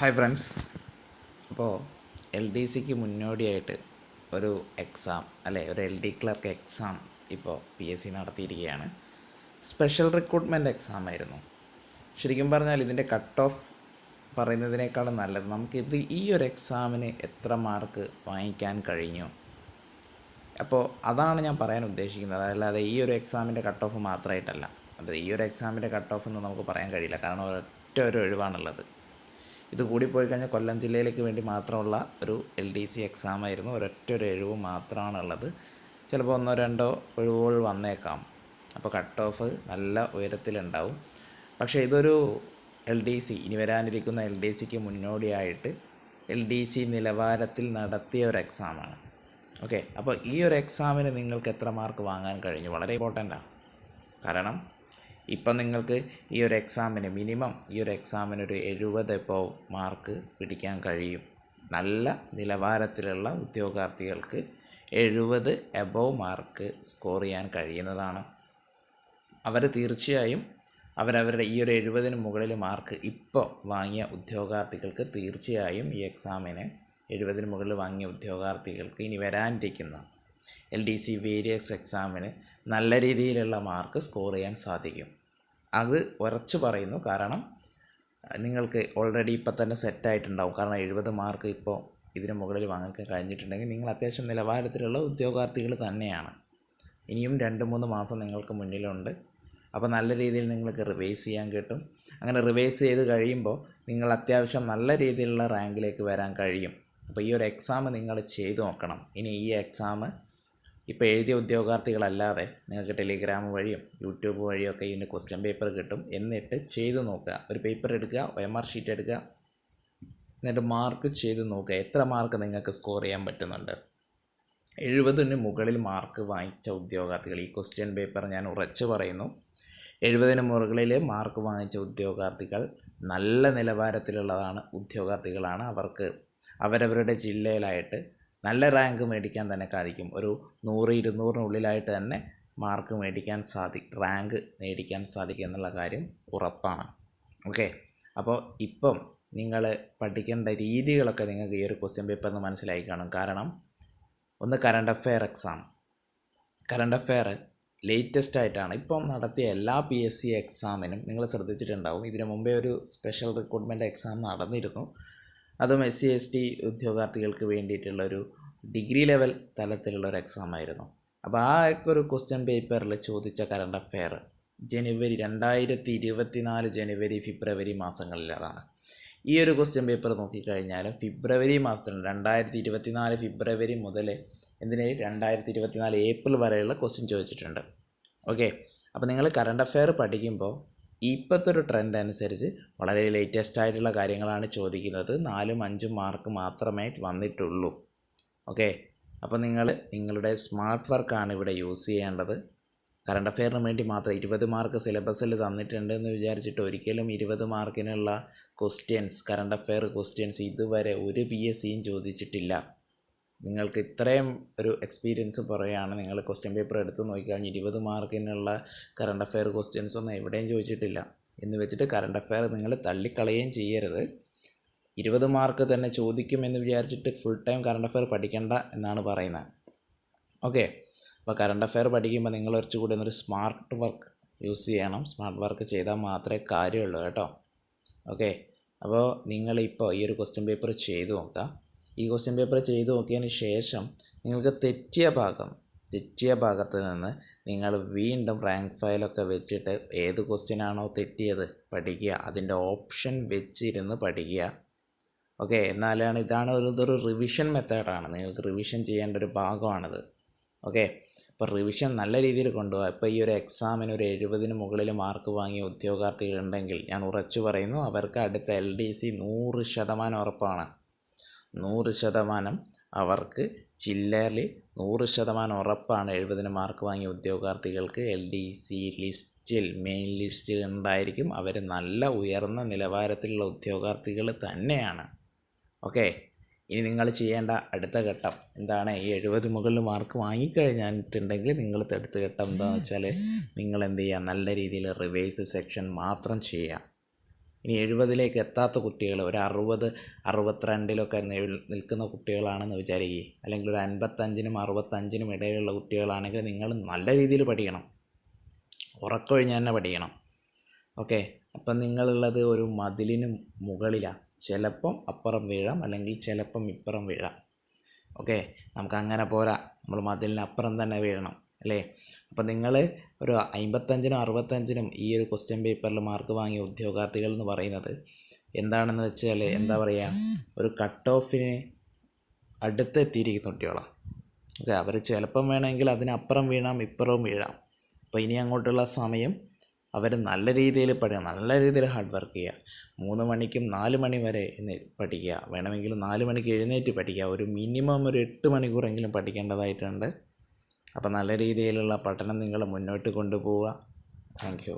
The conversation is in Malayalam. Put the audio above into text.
ഹായ് ഫ്രണ്ട്സ് അപ്പോൾ എൽ ഡി സിക്ക് മുന്നോടിയായിട്ട് ഒരു എക്സാം അല്ലെ ഒരു എൽ ഡി ക്ലർക്ക് എക്സാം ഇപ്പോൾ പി എസ് സി നടത്തിയിരിക്കുകയാണ്. സ്പെഷ്യൽ റിക്രൂട്ട്മെന്റ് എക്സാം ആയിരുന്നു. ശരിക്കും പറഞ്ഞാൽ ഇതിന്റെ കട്ട് ഓഫ് പറയുന്നതിനേക്കാളും നല്ലത് നമുക്ക് ഇത് ഈ ഒരു എക്സാമിന് എത്ര മാർക്ക് വാങ്ങിക്കാൻ കഴിഞ്ഞു? അപ്പോൾ അതാണ് ഞാൻ പറയാൻ ഉദ്ദേശിക്കുന്നത്. അതല്ലാതെ ഈ ഒരു എക്സാമിന്റെ കട്ട് ഓഫ് മാത്രമായിട്ടല്ല അത് ഈ ഒരു എക്സാമിന്റെ കട്ട് ഓഫ് എന്ന് നമുക്ക് പറയാൻ കഴിയില്ല. കാരണം ഒരൊറ്റ ഒരു ഒഴിവാണുള്ളത്. ഇത് കൂടിപ്പോയി കഴിഞ്ഞാൽ കൊല്ലം ജില്ലയിലേക്ക് വേണ്ടി മാത്രമുള്ള ഒരു എൽ ഡി സി എക്സാം ആയിരുന്നു. ഒരൊറ്റ ഒരു എഴിവ് മാത്രമാണുള്ളത് ചിലപ്പോൾ ഒന്നോ രണ്ടോ ഒഴിവുകൾ വന്നേക്കാം. അപ്പോൾ കട്ട് ഓഫ് നല്ല ഉയരത്തിലുണ്ടാവും. പക്ഷേ ഇതൊരു എൽ ഡി സി ഇനി വരാനിരിക്കുന്ന എൽ ഡി സിക്ക് മുന്നോടിയായിട്ട് എൽ ഡി സി നിലവാരത്തിൽ നടത്തിയ ഒരു എക്സാമാണ് ഓക്കെ അപ്പോൾ ഈ ഒരു എക്സാമിന് നിങ്ങൾക്ക് എത്ര മാർക്ക് വാങ്ങാൻ കഴിഞ്ഞു? വളരെ ഇമ്പോർട്ടന്റാണ് കാരണം ഇപ്പം നിങ്ങൾക്ക് ഈ ഒരു എക്സാമിന് മിനിമം ഈ ഒരു എക്സാമിന് ഒരു എഴുപത് ഇപ്പോൾ മാർക്ക് പിടിക്കാൻ കഴിയും. നല്ല നിലവാരത്തിലുള്ള ഉദ്യോഗാർത്ഥികൾക്ക് എഴുപത് എബോവ് മാർക്ക് സ്കോർ ചെയ്യാൻ കഴിയുന്നതാണ്. അവർ തീർച്ചയായും അവരവരുടെ ഈ ഒരു എഴുപതിന് മുകളിൽ മാർക്ക് ഇപ്പോൾ വാങ്ങിയ ഉദ്യോഗാർത്ഥികൾക്ക് തീർച്ചയായും ഈ എക്സാമിന് എഴുപതിന് മുകളിൽ വാങ്ങിയ ഉദ്യോഗാർത്ഥികൾക്ക് ഇനി വരാനിരിക്കുന്ന എൽ ഡി സി വേരിയസ് എക്സാമിന് നല്ല രീതിയിലുള്ള മാർക്ക് സ്കോർ ചെയ്യാൻ സാധിക്കും. അത് ഉറച്ചു പറയുന്നു. കാരണം നിങ്ങൾക്ക് ഓൾറെഡി ഇപ്പം തന്നെ സെറ്റായിട്ടുണ്ടാവും കാരണം എഴുപത് മാർക്ക് ഇപ്പോൾ ഇതിന് മുകളിൽ വാങ്ങാൻ കഴിഞ്ഞിട്ടുണ്ടെങ്കിൽ നിങ്ങൾ അത്യാവശ്യം നിലവാരത്തിലുള്ള ഉദ്യോഗാർത്ഥികൾ തന്നെയാണ്. ഇനിയും രണ്ട് മൂന്ന് മാസം നിങ്ങൾക്ക് മുന്നിലുണ്ട്. അപ്പോൾ നല്ല രീതിയിൽ നിങ്ങൾക്ക് റിവൈസ് ചെയ്യാൻ കിട്ടും. അങ്ങനെ റിവൈസ് ചെയ്ത് കഴിയുമ്പോൾ നിങ്ങൾ അത്യാവശ്യം നല്ല രീതിയിലുള്ള റാങ്കിലേക്ക് വരാൻ കഴിയും. അപ്പോൾ ഈ ഒരു എക്സാം നിങ്ങൾ ചെയ്തു നോക്കണം. ഇനി ഈ എക്സാം ഇപ്പോൾ എഴുതിയ ഉദ്യോഗാർത്ഥികളല്ലാതെ നിങ്ങൾക്ക് ടെലിഗ്രാം വഴിയും യൂട്യൂബ് വഴിയും ഒക്കെ ഇതിന്റെ ക്വസ്റ്റ്യൻ പേപ്പർ കിട്ടും. എന്നിട്ട് ചെയ്ത് നോക്കുക. ഒരു പേപ്പർ എടുക്കുക എം ആർ ഷീറ്റ് എടുക്കുക. എന്നിട്ട് മാർക്ക് ചെയ്ത് നോക്കുക. എത്ര മാർക്ക് നിങ്ങൾക്ക് സ്കോർ ചെയ്യാൻ പറ്റുന്നുണ്ട്? എഴുപതിന് മുകളിൽ മാർക്ക് വാങ്ങിച്ച ഉദ്യോഗാർത്ഥികൾ. ഈ ക്വസ്റ്റ്യൻ പേപ്പർ ഞാൻ ഉറച്ചു പറയുന്നു. എഴുപതിന് മുകളിൽ മാർക്ക് വാങ്ങിച്ച ഉദ്യോഗാർത്ഥികൾ നല്ല നിലവാരത്തിലുള്ളതാണ് ഉദ്യോഗാർത്ഥികളാണ്. അവർക്ക് അവരവരുടെ ജില്ലയിലായിട്ട് നല്ല റാങ്ക് മേടിക്കാൻ തന്നെ സാധിക്കും. ഒരു നൂറ് ഇരുന്നൂറിനുള്ളിലായിട്ട് തന്നെ മാർക്ക് മേടിക്കാൻ സാധി റാങ്ക് മേടിക്കാൻ സാധിക്കും എന്നുള്ള കാര്യം ഉറപ്പാണ്. ഓക്കെ അപ്പോൾ ഇപ്പം നിങ്ങൾ പഠിക്കേണ്ട രീതികളൊക്കെ നിങ്ങൾക്ക് ഈ ഒരു ക്വസ്റ്റ്യൻ പേപ്പറിൽ നിന്ന് മനസ്സിലായി കാണും. കാരണം ഒന്ന് current affair exam current affair latest ആയിട്ടാണ് ഇപ്പം നടത്തിയ എല്ലാ പി എസ് സി എക്സാമിനും നിങ്ങൾ ശ്രദ്ധിച്ചിട്ടുണ്ടാവും. ഇതിനു മുമ്പേ ഒരു സ്പെഷ്യൽ റിക്രൂട്ട്മെന്റ് എക്സാം നടന്നിരുന്നു. അതും എസ് സി എസ് ടി ഉദ്യോഗാർത്ഥികൾക്ക് വേണ്ടിയിട്ടുള്ളൊരു ഡിഗ്രി ലെവൽ തലത്തിലുള്ള ഒരു എക്സാം ആയിരുന്നു. അപ്പോൾ ആ ഒരു ക്വസ്റ്റ്യൻ പേപ്പറിൽ ചോദിച്ച കറണ്ട് അഫെയർ ജനുവരി രണ്ടായിരത്തി ഇരുപത്തി നാല് ജനുവരി ഫെബ്രുവരി മാസങ്ങളിലതാണ് ഈ ഒരു ക്വസ്റ്റ്യൻ പേപ്പർ നോക്കിക്കഴിഞ്ഞാൽ ഫെബ്രുവരി മാസത്തിൽ രണ്ടായിരത്തി ഇരുപത്തി നാല് ഫെബ്രുവരി മുതൽ എന്തിന്? രണ്ടായിരത്തി ഇരുപത്തി നാല് ഏപ്രിൽ വരെയുള്ള ക്വസ്റ്റ്യൻ ചോദിച്ചിട്ടുണ്ട്. ഓക്കെ അപ്പോൾ നിങ്ങൾ കറണ്ട് അഫെയർ പഠിക്കുമ്പോൾ ഇപ്പോഴത്തെ ഒരു ട്രെൻഡ് അനുസരിച്ച് വളരെ ലേറ്റസ്റ്റ് ആയിട്ടുള്ള കാര്യങ്ങളാണ് ചോദിക്കുന്നത്. നാലും അഞ്ചും മാർക്ക് മാത്രമേ വന്നിട്ടുള്ളൂ. ഓക്കെ അപ്പോൾ നിങ്ങൾ നിങ്ങളുടെ സ്മാർട്ട് വർക്കാണ് ഇവിടെ യൂസ് ചെയ്യേണ്ടത്. കറണ്ട് അഫെയറിന് വേണ്ടി മാത്രം ഇരുപത് മാർക്ക് സിലബസിൽ തന്നിട്ടുണ്ട് എന്ന് വിചാരിച്ചിട്ട് ഒരിക്കലും ഇരുപത് മാർക്കിനുള്ള ക്വസ്റ്റ്യൻസ് കറണ്ട് അഫെയർ ക്വസ്റ്റ്യൻസ് ഇതുവരെ ഒരു പി എസ് സിയും ചോദിച്ചിട്ടില്ല. നിങ്ങൾക്ക് ഇത്രയും ഒരു എക്സ്പീരിയൻസ് പറയുകയാണ്. നിങ്ങൾ ക്വസ്റ്റ്യൻ പേപ്പർ എടുത്ത് നോക്കിക്കഴിഞ്ഞാൽ ഇരുപത് മാർക്കിനുള്ള കറണ്ട് അഫെയർ ക്വസ്റ്റ്യൻസ് ഒന്നും എവിടെയും ചോദിച്ചിട്ടില്ല. എന്ന് വെച്ചിട്ട് കറണ്ട് അഫെയർ നിങ്ങൾ തള്ളിക്കളയുകയും ചെയ്യരുത്. ഇരുപത് മാർക്ക് തന്നെ ചോദിക്കുമെന്ന് വിചാരിച്ചിട്ട് ഫുൾ ടൈം കറണ്ട് അഫെയർ പഠിക്കണ്ട എന്നാണ് പറയുന്നത്. ഓക്കെ അപ്പോൾ കറണ്ട് അഫെയർ പഠിക്കുമ്പോൾ നിങ്ങൾ കുറച്ചുകൂടി ഒന്നൊരു സ്മാർട്ട് വർക്ക് യൂസ് ചെയ്യണം. സ്മാർട്ട് വർക്ക് ചെയ്താൽ മാത്രമേ കാര്യമുള്ളൂ കേട്ടോ. ഓക്കെ അപ്പോൾ നിങ്ങളിപ്പോൾ ഈ ഒരു ക്വസ്റ്റ്യൻ പേപ്പർ ചെയ്തു നോക്കുക. ഈ ക്വസ്റ്റ്യൻ പേപ്പർ ചെയ്ത് നോക്കിയതിന് ശേഷം നിങ്ങൾക്ക് തെറ്റിയ ഭാഗം തെറ്റിയ ഭാഗത്ത് നിന്ന് നിങ്ങൾ വീണ്ടും റാങ്ക് ഫയലൊക്കെ വെച്ചിട്ട് ഏത് ക്വസ്റ്റ്യൻ ആണോ തെറ്റിയത് പഠിക്കുക അതിന്റെ ഓപ്ഷൻ വെച്ചിരുന്ന് പഠിക്കുക. ഓക്കെ എന്നാലാണ് ഇതാണ് ഒരു ഇതൊരു റിവിഷൻ മെത്തേഡാണ് നിങ്ങൾക്ക് റിവിഷൻ ചെയ്യേണ്ട ഒരു ഭാഗമാണിത്. ഓക്കെ അപ്പോൾ റിവിഷൻ നല്ല രീതിയിൽ കൊണ്ടുപോകുക ഇപ്പോൾ ഈ ഒരു എക്സാമിന് ഒരു എഴുപതിന് മുകളിൽ മാർക്ക് വാങ്ങിയ ഉദ്യോഗാർത്ഥികളുണ്ടെങ്കിൽ ഞാൻ ഉറച്ചു പറയുന്നു അവർക്ക് അടുത്ത എൽ ഡി സി നൂറ് ശതമാനം ഉറപ്പാണ്. നൂറ് ശതമാനം അവർക്ക് ചില്ലറിൽ നൂറ് ശതമാനം ഉറപ്പാണ് എഴുപതിന് മാർക്ക് വാങ്ങിയ ഉദ്യോഗാർത്ഥികൾക്ക് എൽ ഡി സി ലിസ്റ്റിൽ മെയിൻ ലിസ്റ്റിൽ ഉണ്ടായിരിക്കും. അവർ നല്ല ഉയർന്ന നിലവാരത്തിലുള്ള ഉദ്യോഗാർത്ഥികൾ തന്നെയാണ്. ഓക്കെ? ഇനി നിങ്ങൾ ചെയ്യേണ്ട അടുത്ത ഘട്ടം എന്താണ്? ഈ എഴുപത് മുകളിൽ മാർക്ക് വാങ്ങിക്കഴിഞ്ഞിട്ടുണ്ടെങ്കിൽ നിങ്ങൾ അടുത്ത ഘട്ടം എന്താണെന്ന് വെച്ചാൽ നിങ്ങൾ എന്ത് ചെയ്യുക? നല്ല രീതിയിൽ റിവൈസ് സെക്ഷൻ മാത്രം ചെയ്യുക. ഇനി എഴുപതിലേക്ക് എത്താത്ത കുട്ടികൾ ഒരു അറുപത് അറുപത്തിരണ്ടിലൊക്കെ നിൽ- നിൽക്കുന്ന കുട്ടികളാണെന്ന് വിചാരിക്കുക അല്ലെങ്കിൽ ഒരു അൻപത്തഞ്ചിനും അറുപത്തഞ്ചിനും ഇടയിലുള്ള കുട്ടികളാണെങ്കിൽ നിങ്ങൾ നല്ല രീതിയിൽ പഠിക്കണം. ഉറക്കൊഴിഞ്ഞ് തന്നെ പഠിക്കണം. ഓക്കെ? അപ്പം നിങ്ങളുള്ളത് ഒരു മതിലിന് മുകളിലാണ് ചിലപ്പം അപ്പുറം വീഴാം അല്ലെങ്കിൽ ചിലപ്പം ഇപ്പുറം വീഴാം. ഓക്കെ? നമുക്ക് അങ്ങനെ പോരാ. നമ്മൾ മതിലിന് അപ്പുറം തന്നെ വീഴണം. അല്ലേ? അപ്പം നിങ്ങൾ ഒരു അമ്പത്തഞ്ചിനും അറുപത്തഞ്ചിനും ഈ ഒരു ക്വസ്റ്റ്യൻ പേപ്പറിൽ മാർക്ക് വാങ്ങിയ ഉദ്യോഗാർത്ഥികൾ എന്ന് പറയുന്നത് എന്താണെന്ന് വെച്ചാൽ എന്താ പറയുക ഒരു കട്ട് ഓഫിന് അടുത്തെത്തിയിരിക്കുന്ന കുട്ടികളാണ് ഓക്കെ അവർ ചിലപ്പം വേണമെങ്കിൽ അതിനപ്പുറം വീഴാം ഇപ്പുറവും വീഴാം. അപ്പോൾ ഇനി അങ്ങോട്ടുള്ള സമയം അവർ നല്ല രീതിയിൽ പഠിക്കുക നല്ല രീതിയിൽ ഹാർഡ് വർക്ക് ചെയ്യുക. മൂന്ന് മണിക്കും നാല് മണി വരെ പഠിക്കുക. വേണമെങ്കിൽ നാല് മണിക്ക് എഴുന്നേറ്റ് പഠിക്കുക. ഒരു മിനിമം ഒരു എട്ട് മണിക്കൂറെങ്കിലും പഠിക്കേണ്ടതായിട്ടുണ്ട്. അപ്പോൾ നല്ല രീതിയിലുള്ള പഠനം നിങ്ങൾ മുന്നോട്ട് കൊണ്ടുപോവുക. Thank you.